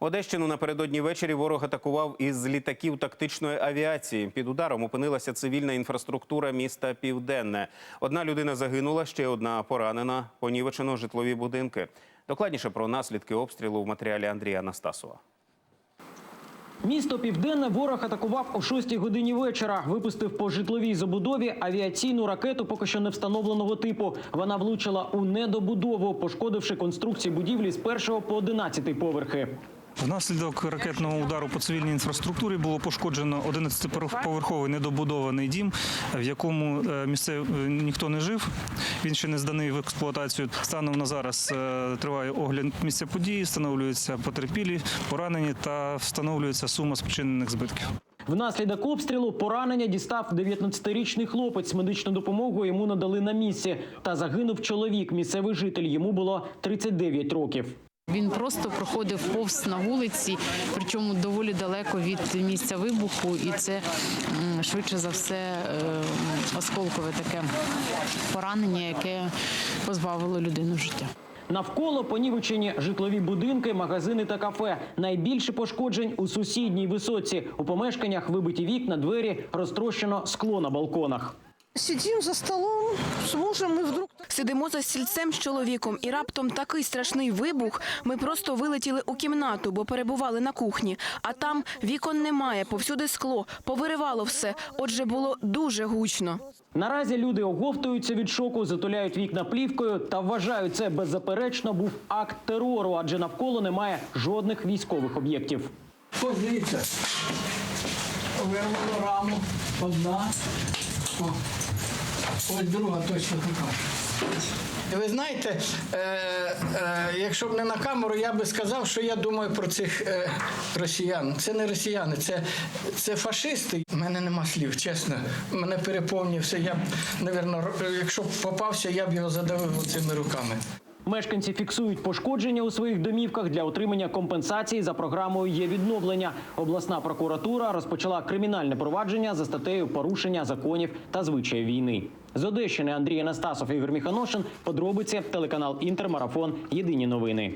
Одещину напередодні ввечері ворог атакував із літаків тактичної авіації. Під ударом опинилася цивільна інфраструктура міста Південне. Одна людина загинула, ще одна поранена. Понівечено житлові будинки. Докладніше про наслідки обстрілу в матеріалі Андрія Анастасова. Місто Південне ворог атакував о 6 годині вечора. Випустив по житловій забудові авіаційну ракету, поки що не встановленого типу. Вона влучила у недобудову, пошкодивши конструкції будівлі з першого по 11 поверхи. Внаслідок ракетного удару по цивільній інфраструктурі було пошкоджено 11-поверховий недобудований дім, в якому е, місцев е, ніхто не жив. Він ще не зданий в експлуатацію. Станом на зараз е, триває огляд місця події, встановлюються потерпілі, поранені та встановлюється сума спричинених збитків. Внаслідок обстрілу поранення дістав 19-річний хлопець. Медичну допомогу йому надали на місці. Та загинув чоловік, місцевий житель. Йому було 39 років. Він просто проходив повз на вулиці, причому доволі далеко від місця вибуху, і це швидше за все е, осколкове таке поранення, яке позбавило людину життя. Навколо понівечені житлові будинки, магазини та кафе. Найбільше пошкоджень у сусідній висоці. У помешканнях вибиті вікна, двері, розтрощено скло на балконах. Сидим за столом с мужем, и вдруг Сидимо за стільцем з чоловіком, і раптом такий страшний вибух. Ми просто вилетіли у кімнату, бо перебували на кухні. А там вікон немає, повсюди скло, повиривало все. Отже, було дуже гучно. Наразі люди оговтуються від шоку, затуляють вікна плівкою та вважають це беззаперечно був акт терору, адже навколо немає жодних військових об'єктів. Ось дивіться. Вирвало раму. Одна. Ось друга точно така. Ви знаєте, е, е, якщо б не на камеру, я би сказав, що я думаю про цих е, росіян. Це не росіяни, це, це фашисти. У мене нема слів, чесно. Мене переповнює все. Я б, навірно, якщо б попався, я б його задавив цими руками. Мешканці фіксують пошкодження у своїх домівках для отримання компенсації за програмою є відновлення. Обласна прокуратура розпочала кримінальне провадження за статтею порушення законів та звичаїв війни. З Одещини Андрій Анастасов Ігор Міханошин. Подробиці телеканал Інтермарафон. Єдині новини.